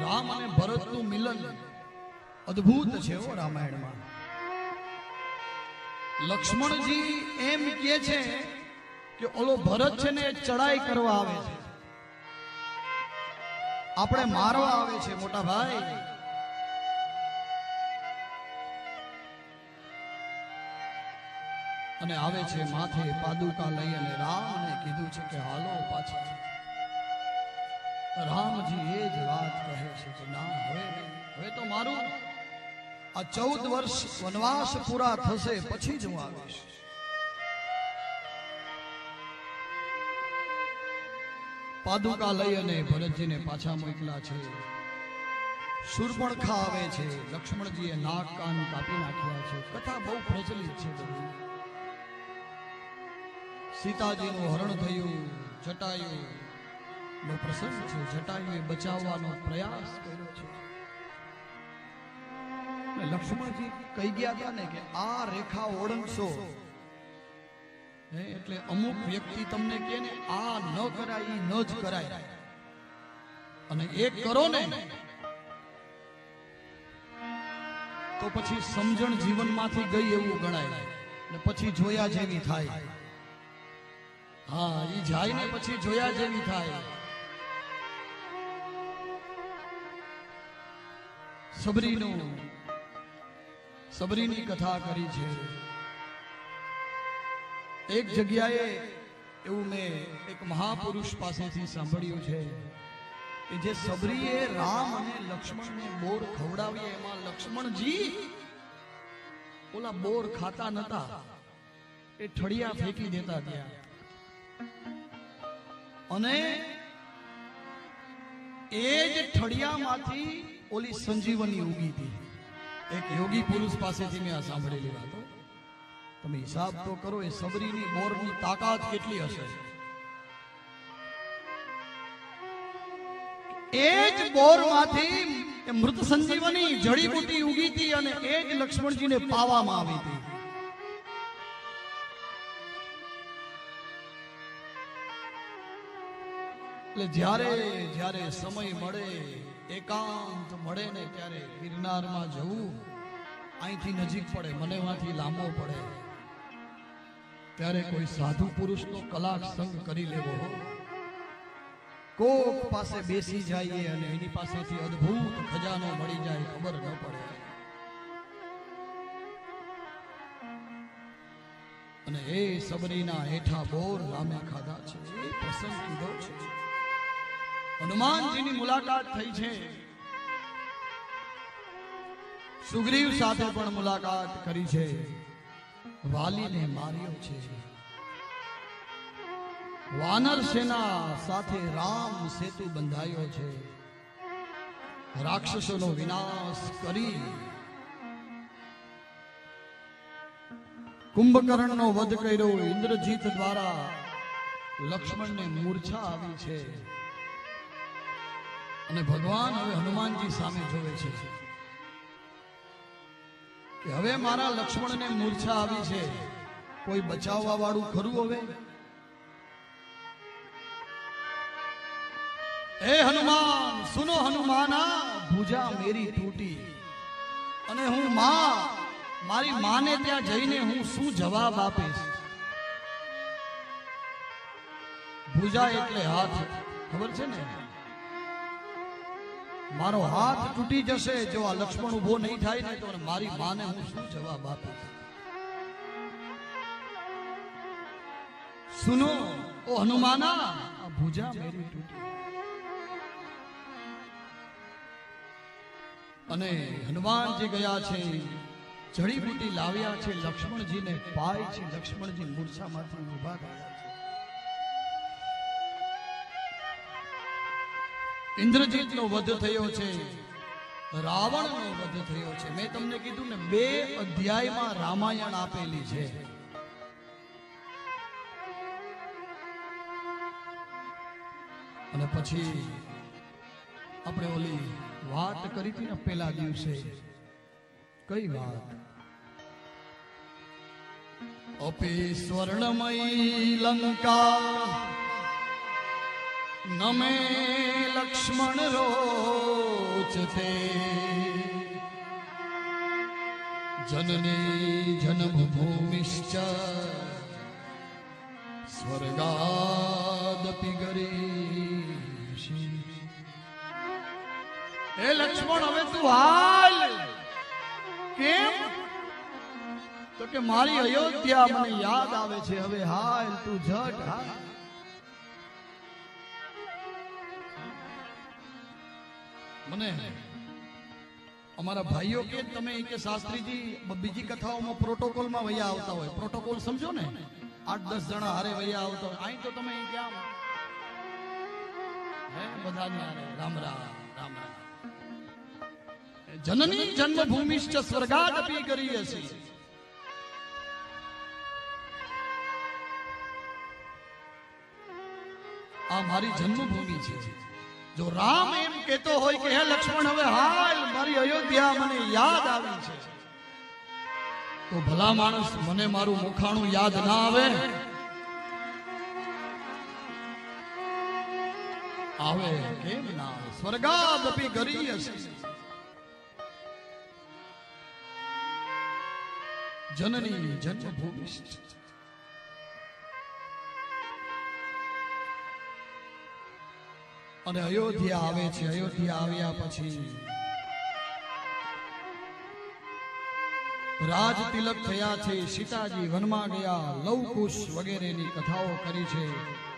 રામ અને ભરતનું મિલન અદ્ભુત છે રામાયણમાં. લક્ષ્મણજી એમ કહે છે કે ઓલો ભરત છે ને ચડાઈ કરવા આવે છે. આપણે મારવા આવે છે, મોટા ભાઈ. અને આવે છે માથે પાદુકા લઈ અને રામને કીધું છે કે હાલો પાછા. કે ના હવે હવે તો મારું આ ચૌદ વર્ષ વનવાસ પૂરા થશે, પછી જ હું આવીશ. પાદુકા લઈ અને ભરતજીને પાછા મોકલા છે. શૂર્પણખા આવે છે. લક્ષ્મણજીએ નાક કાન કાપી નાખ્યા છે. કથા બહુ પ્રચલિત છે બધી. સીતાજીનું હરણ થયું, જટાયુ. નો પ્રસંગ છે. જટાયુએ બચાવવાનો પ્રયાસ કર્યો છે. લક્ષ્મણજી કહી ગયા હતા ને કે આ રેખા ઓળંગશો. એટલે અમુક વ્યક્તિ તમને કે ને, આ ન કરાય ન જ કરાય. અને એક કરો ને. તો પછી સમજણ જીવનમાંથી ગઈ એવું ગણાય. ને પછી જોયા જેવી થાય. હા એ જાય ને પછી જોયા જેવી થાય. સબરીનું, સબરીની કથા કરી છે. એક જગ્યાએ એવું મેં એક મહાપુરુષ પાસેથી સાંભળ્યું છે કે જે સબરીએ રામ અને લક્ષ્મણને બોર ખવડાવી એમાં લક્ષ્મણજી ઓલા બોર ખાતા નતા, એ ઠળિયા ફેંકી દેતા ત્યાં અને એ જ ઠળિયામાંથી ઓલી સંજીવની ઉગી હતી એક યોગી પુરુષ પાસેથી મેં આ સાંભળેલી વાતો. તમે હિસાબ તો કરો, એ સબરીની બોરની તાકાત કેટલી હશે? એ જ બોરમાંથી મૃત સંજીવની જડીબુટી ઉગી હતી અને એ જ લક્ષ્મણજીને પાવામાં આવી હતી. એટલે જ્યારે જ્યારે સમય મળે એકાંત મળે ને ત્યારે ગિરનારમાં જવું અહીંથી નજીક પડે, મને વાંથી લાંબો પડે. ત્યારે કોઈ સાધુ પુરુષનો કલાક સંગ કરી લેવો. કોક પાસે બેસી જઈએ અને એની પાસેથી અદ્ભુત ખજાનો મળી જાય, ખબર ન પડે. અને એ સબરીના હેઠા બોર રામે ખાધા છે, એ પ્રસંગ કીધો છે. હનુમાનજીની મુલાકાત થઈ છે. સુગ્રીવ સાથે પણ મુલાકાત કરી છે. વાલીને માર્યો છે. વાનર સેના સાથે રામ સેતુ બંધાયો છે. રાક્ષસોનો વિનાશ કરી. કુંભકર્ણનો વધ કર્યો. ઇન્દ્રજીત દ્વારા લક્ષ્મણને મૂર્છા આવી છે. અને ભગવાન હવે હનુમાનજી સામે જોવે છે કે હવે મારા લક્ષ્મણને મૂર્છા આવી છે. કોઈ બચાવવા વાળું ખરું હવે? હે હનુમાન, સુનો હનુમાના ભુજા મેરી તૂટી. અને હું માં, મારી માને ત્યાં જઈને હું શું જવાબ આપીશ? ભુજા એટલે હાથ, ખબર છે ને? મારો હાથ તૂટી જશે જો આ લક્ષ્મણ ઊભો નહીં થાય ને તો મારી માને હું શું જવાબ આપું? સુનો, ઓ હનુમાના, આ ભુજા મેરી તૂટી અને હનુમાનજી ગયા છે, જડીબુટી લાવ્યા છે, લક્ષ્મણજીને પાય છે, લક્ષ્મણજી મૂર્છામાંથી ઊભા થયા છે. ઇન્દ્રજીતનો વધ થયો છે. રાવણનો વધ થયો છે. મેં તમને કીધું ને, બે અધ્યાયમાં રામાયણ આપેલી છે. અને પછી આપણે ઓલી વાત કરી હતી ને પેલા દિવસે. કઈ વાત? અપી સ્વર્ણમય લંકા નમે લક્ષ્મણ રો તે જનની જન્મભૂમિશ્ચ સ્વર્ગાદપી ગરીષી એ લક્ષ્મણ, હવે તું હાલ. કેમ? તો કે મારી અયોધ્યા મને યાદ આવે છે. હવે હાલ તું જટ હાલ. મને અમારા ભાઈઓ કે તમે કે શાસ્ત્રીજી બીજી કથાઓમાં પ્રોટોકોલમાં વૈયા આવતા હોય. પ્રોટોકોલ સમજો ને? આઠ, દસ જણા હારે વૈયા આવતા હોય. અહીં તો તમે ક્યાં? હે રામ રામ જનની જન્મભૂમિશ્ચ સ્વર્ગાદપી કરી હશે આ મારી જન્મભૂમિ છે. જો રામ એમ કહેતો હોય કે, હે લક્ષ્મણ, હવે હાલ મારી અયોધ્યા મને યાદ આવી છે. તો ભલા માણસ, મને મારું મુખાણું યાદ ના આવે? આવે કેમ ના આવે? સ્વર્ગાદપી ગરી હશે જનની જન્મભૂમિ અને અયોધ્યા આવે છે, અયોધ્યા આવ્યા પછી. રાજ તિલક થયા છે, સીતાજી વનમાં ગયા, લવકુશ વગેરેની કથાઓ કરી છે.